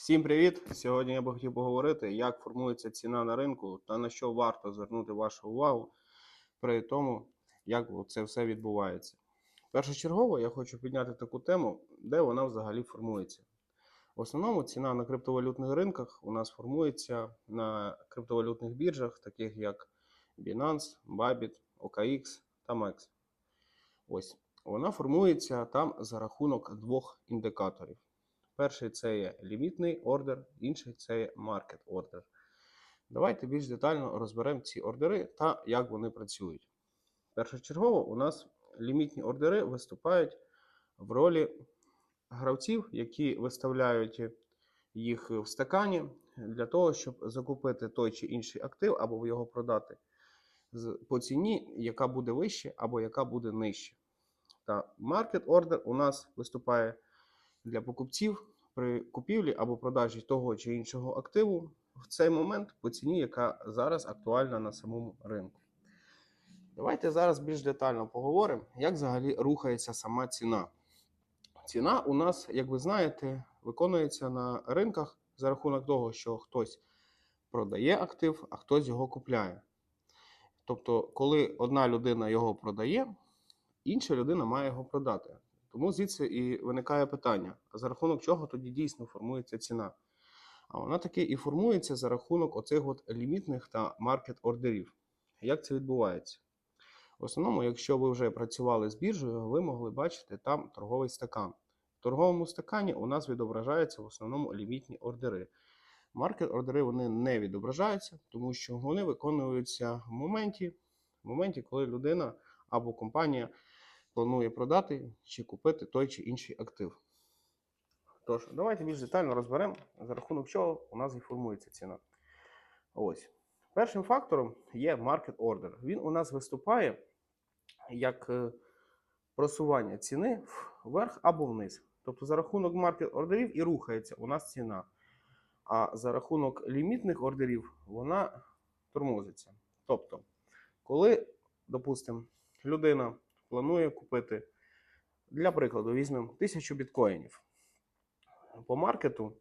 Всім привіт! Сьогодні я би хотів поговорити, як формується ціна на ринку та на що варто звернути вашу увагу при тому, як це все відбувається. Першочергово я хочу підняти таку тему, де вона взагалі формується. В основному ціна на криптовалютних ринках у нас формується на криптовалютних біржах, таких як Binance, Bybit, OKX та MEX. Ось вона формується там за рахунок двох індикаторів. Перший це є лімітний ордер, інший це є маркет ордер. Давайте більш детально розберемо ці ордери та як вони працюють. Першочергово у нас лімітні ордери виступають в ролі гравців, які виставляють їх в стакані для того, щоб закупити той чи інший актив або його продати по ціні, яка буде вище або яка буде нижче. Та маркет ордер у нас виступає для покупців при купівлі або продажі того чи іншого активу в цей момент по ціні, яка зараз актуальна на самому ринку. Давайте зараз більш детально поговоримо, як взагалі рухається сама ціна. Ціна у нас, як ви знаєте, виконується на ринках за рахунок того, що хтось продає актив, а хтось його купляє. Тобто, коли одна людина його продає, інша людина має його продати. Тому звідси і виникає питання: а за рахунок чого тоді дійсно формується ціна? А вона таки і формується за рахунок оцих от лімітних та маркет ордерів. Як це відбувається? В основному, якщо ви вже працювали з біржею, ви могли бачити там торговий стакан. В торговому стакані у нас відображаються в основному лімітні ордери. Маркет ордери вони не відображаються, тому що вони виконуються в моменті, в моменті, коли людина або компанія планує продати чи купити той чи інший актив. Тож, давайте більш детально розберемо, за рахунок чого у нас і формується ціна. Ось. Першим фактором є market order. Він у нас виступає як е, просування ціни вверх або вниз. Тобто за рахунок market ордерів і рухається у нас ціна. А за рахунок лімітних ордерів вона тормозиться. Тобто, коли, допустимо, людина планує купити, для прикладу, візьмемо 1000 біткоїнів по маркету,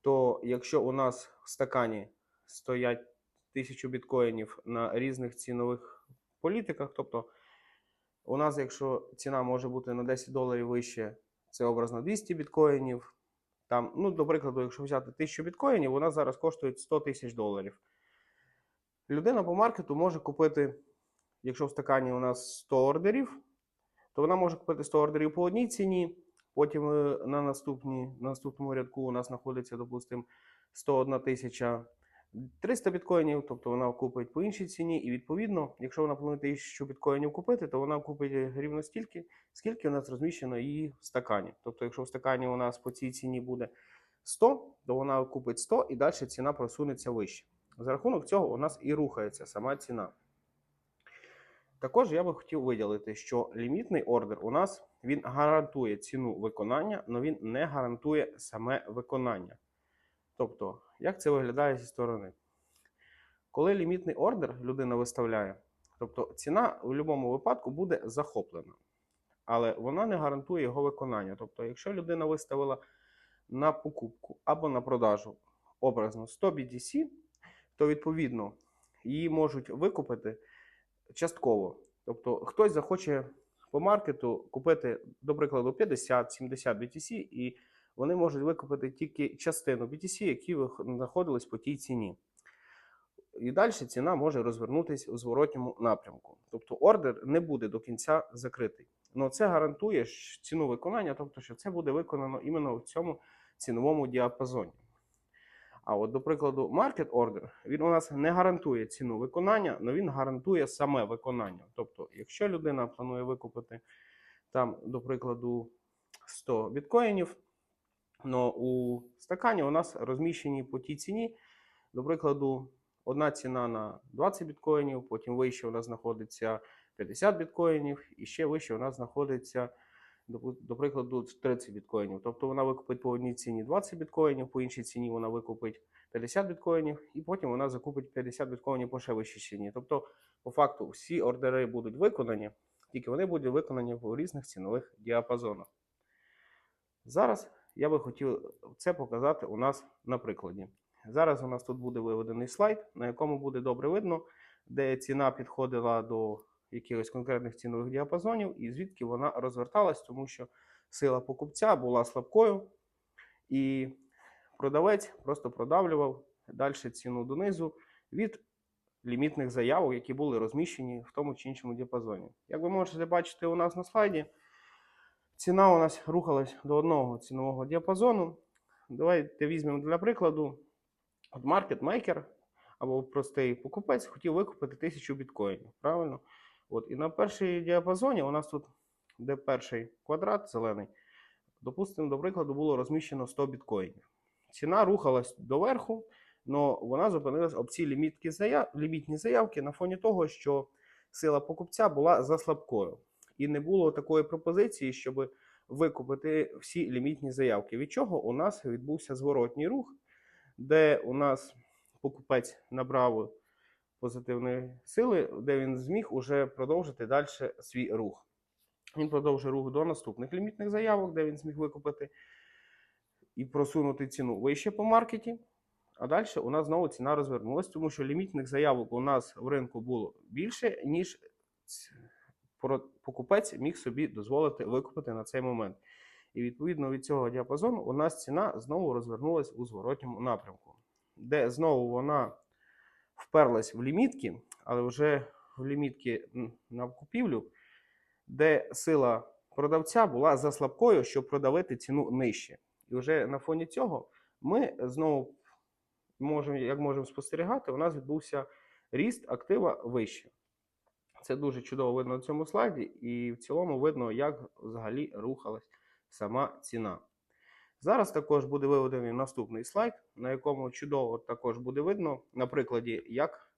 то якщо у нас в стакані стоять 1000 біткоїнів на різних цінових політиках, тобто у нас, якщо ціна може бути на 10 доларів вище, це образно 200 біткоїнів. Там, ну, до прикладу, якщо взяти 1000 біткоїнів, вона зараз коштує 100 тисяч доларів. Людина по маркету може купити, якщо в стакані у нас 100 ордерів, то вона може купити 100 ордерів по одній ціні. Потім е, на, наступні, на наступному рядку у нас знаходиться, допустимо, 101 тисяча 300 біткоїнів, тобто вона купить по іншій ціні. І відповідно, якщо вона планує 1000 біткоїнів купити, то вона купить рівно стільки, скільки у нас розміщено її в стакані. Тобто, якщо в стакані у нас по цій ціні буде 100, то вона купить 100 і далі ціна просунеться вище. За рахунок цього у нас і рухається сама ціна. Також я би хотів виділити, що лімітний ордер у нас він гарантує ціну виконання, але він не гарантує саме виконання. Тобто, як це виглядає зі сторони? Коли лімітний ордер людина виставляє, тобто ціна в будь-якому випадку буде захоплена, але вона не гарантує його виконання. Тобто, якщо людина виставила на покупку або на продажу образно 100 BTC, то відповідно її можуть викупити частково. Тобто хтось захоче по маркету купити, до прикладу, 50-70 BTC, і вони можуть викупити тільки частину BTC, які знаходились по тій ціні. І далі ціна може розвернутися у зворотньому напрямку. Тобто ордер не буде до кінця закритий. Ну це гарантує ціну виконання, тобто, що це буде виконано іменно в цьому ціновому діапазоні. А от, до прикладу, market order, він у нас не гарантує ціну виконання, але він гарантує саме виконання. Тобто, якщо людина планує викупити там, до прикладу, 100 біткоїнів, но у стакані у нас розміщені по тій ціні, до прикладу, одна ціна на 20 біткоїнів, потім вище у нас знаходиться 50 біткоїнів, і ще вище у нас знаходиться до, прикладу, 30 біткоїнів. Тобто вона викупить по одній ціні 20 біткоїнів, по іншій ціні вона викупить 50 біткоїнів, і потім вона закупить 50 біткоїнів по ще вищій ціні. Тобто, по факту, всі ордери будуть виконані, тільки вони будуть виконані в різних цінових діапазонах. Зараз я би хотів це показати у нас на прикладі. Зараз у нас тут буде виведений слайд, на якому буде добре видно, де ціна підходила до якихось конкретних цінових діапазонів, і звідки вона розверталась, тому що сила покупця була слабкою, і продавець просто продавлював далі ціну донизу від лімітних заявок, які були розміщені в тому чи іншому діапазоні. Як ви можете бачити у нас на слайді, ціна у нас рухалась до одного цінового діапазону. Давайте візьмемо для прикладу. От маркетмейкер або простий покупець хотів викупити 1000 біткоїнів. Правильно? От, і на першій діапазоні у нас тут, де перший квадрат зелений, допустимо, до прикладу, було розміщено 100 біткоїнів. Ціна рухалась доверху, але вона зупинилась об ці лімітні, заяв... лімітні заявки на фоні того, що сила покупця була за слабкою. І не було такої пропозиції, щоб викупити всі лімітні заявки. Від чого у нас відбувся зворотній рух, де у нас покупець набрав позитивної сили, де він зміг уже продовжити далі свій рух. Він продовжив рух до наступних лімітних заявок, де він зміг викупити і просунути ціну вище по маркеті. А далі у нас знову ціна розвернулася, тому що лімітних заявок у нас в ринку було більше, ніж покупець міг собі дозволити викупити на цей момент. І відповідно від цього діапазону у нас ціна знову розвернулася у зворотньому напрямку, де знову вона вперлась в лімітки, але вже в лімітки на купівлю, де сила продавця була за слабкою, щоб продавити ціну нижче. І вже на фоні цього ми знову можемо, як можемо спостерігати, у нас відбувся ріст актива вище. Це дуже чудово видно на цьому слайді, і в цілому видно, як взагалі рухалась сама ціна. Зараз також буде виведений наступний слайд, на якому чудово також буде видно на прикладі, як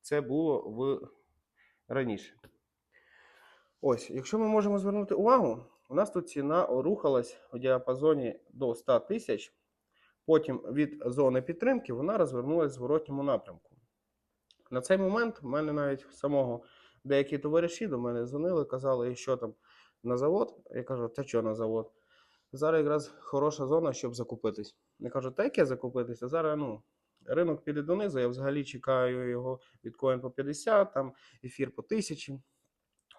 це було в раніше. Ось, якщо ми можемо звернути увагу, у нас тут ціна рухалась у діапазоні до 100 тисяч. Потім від зони підтримки вона розвернулася в зворотньому напрямку. На цей момент в мене навіть самого деякі товариші до мене дзвонили, казали, що там на завод. Я кажу, та що на завод? Зараз якраз хороша зона, щоб закупитись. Я кажу, та яке закупитися? Зараз ну, ринок піде донизу, я взагалі чекаю його біткоін по 50, там ефір по 1000.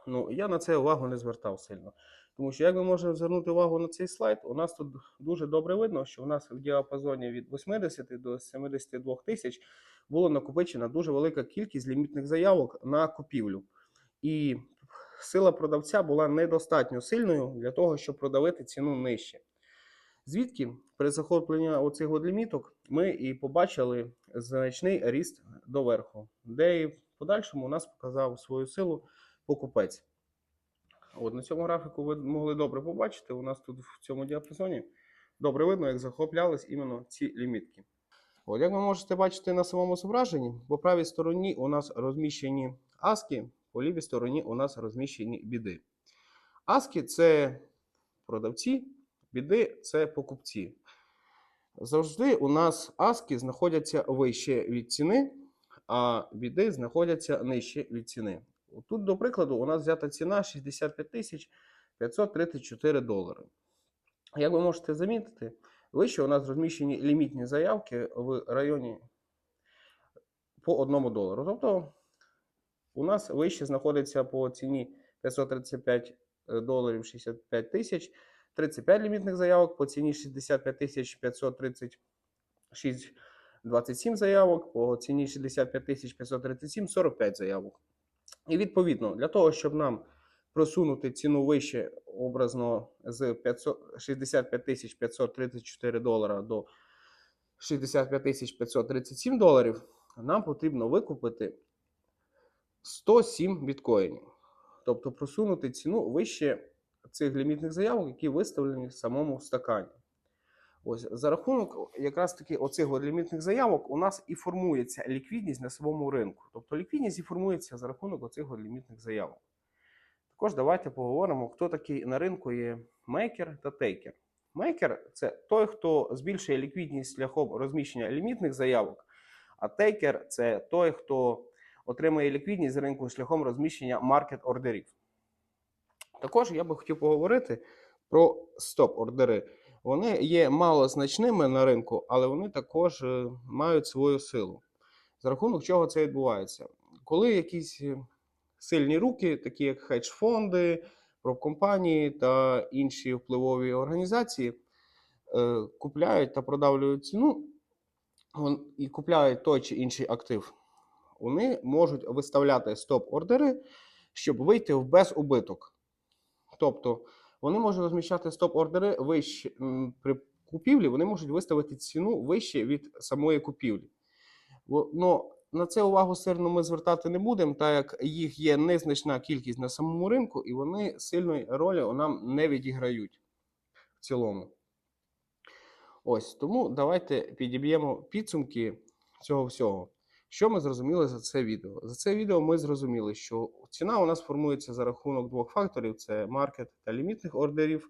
Ну, я на це увагу не звертав сильно. Тому що, як ми можемо звернути увагу на цей слайд, у нас тут дуже добре видно, що у нас в діапазоні від 80 до 72 тисяч було накопичена дуже велика кількість лімітних заявок на купівлю. І сила продавця була недостатньо сильною для того, щоб продавити ціну нижче. Звідки при захопленні оцих ліміток ми і побачили значний ріст доверху, де і в подальшому у нас показав свою силу покупець. От на цьому графіку ви могли добре побачити. У нас тут в цьому діапазоні добре видно, як захоплялись іменно ці лімітки. От як ви можете бачити на самому зображенні, по правій стороні у нас розміщені аски, по лівій стороні у нас розміщені біди. Аски це продавці, біди це покупці. Завжди у нас аски знаходяться вище від ціни, а біди знаходяться нижче від ціни. Тут, до прикладу, у нас взята ціна 65 тисяч 534 долари. Як ви можете замітити, вище у нас розміщені лімітні заявки в районі по 1 долару. Тобто у нас вище знаходиться по ціні 535 доларів 65 тисяч, 35 лімітних заявок по ціні 65 тисяч 536 27 заявок, по ціні 65 тисяч 537 45 заявок. І відповідно, для того, щоб нам просунути ціну вище образно з 500, 65 тисяч 534 долара до 65 тисяч 537 доларів, нам потрібно викупити 107 біткоїнів. Тобто просунути ціну вище цих лімітних заявок, які виставлені в самому стакані. Ось за рахунок якраз таки оцих лімітних заявок у нас і формується ліквідність на самому ринку. Тобто ліквідність і формується за рахунок оцих лімітних заявок. Також давайте поговоримо, хто такий на ринку є мейкер та тейкер. Мейкер це той, хто збільшує ліквідність шляхом розміщення лімітних заявок, а тейкер це той, хто отримує ліквідність з ринку шляхом розміщення маркет-ордерів. Також я би хотів поговорити про стоп-ордери. Вони є малозначними на ринку, але вони також е, мають свою силу. За рахунок чого це відбувається? Коли якісь е, сильні руки, такі як хедж-фонди, профкомпанії та інші впливові організації, е, купляють та продавлюють ціну і купляють той чи інший актив, вони можуть виставляти стоп-ордери, щоб вийти в безубиток. Тобто вони можуть розміщати стоп-ордери вище при купівлі, вони можуть виставити ціну вище від самої купівлі. Но на це увагу сильно ми звертати не будемо, так як їх є незначна кількість на самому ринку, і вони сильної ролі нам не відіграють в цілому. Ось тому давайте підіб'ємо підсумки цього всього. Що ми зрозуміли за це відео? За це відео ми зрозуміли, що ціна у нас формується за рахунок двох факторів: це маркет та лімітних ордерів.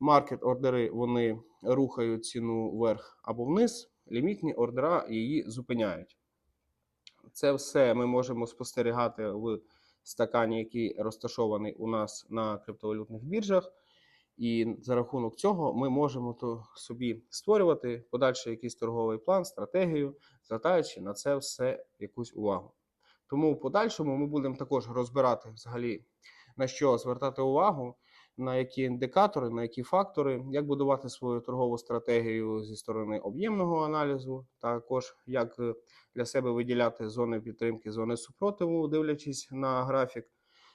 Маркет ордери вони рухають ціну вверх або вниз, лімітні ордера її зупиняють. Це все ми можемо спостерігати в стакані, який розташований у нас на криптовалютних біржах. І за рахунок цього ми можемо то собі створювати подальший якийсь торговий план, стратегію, звертаючи на це все якусь увагу. Тому в подальшому ми будемо також розбирати взагалі на що звертати увагу, на які індикатори, на які фактори, як будувати свою торгову стратегію зі сторони об'ємного аналізу, також як е, для себе виділяти зони підтримки, зони супротиву, дивлячись на графік.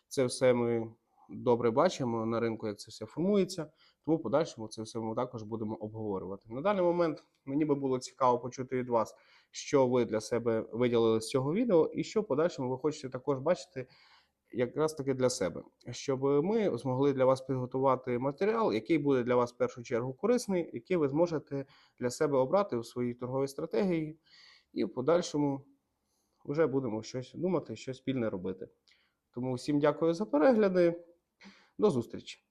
Це все ми добре бачимо на ринку, як це все формується. Тому подальшому це все ми також будемо обговорювати. На даний момент мені би було цікаво почути від вас, що ви для себе виділили з цього відео, і що в подальшому ви хочете також бачити якраз таки для себе, щоб ми змогли для вас підготувати матеріал, який буде для вас в першу чергу корисний, який ви зможете для себе обрати у своїй торговій стратегії, і в подальшому вже будемо щось думати, щось спільне робити. Тому всім дякую за перегляди. До зустрічі!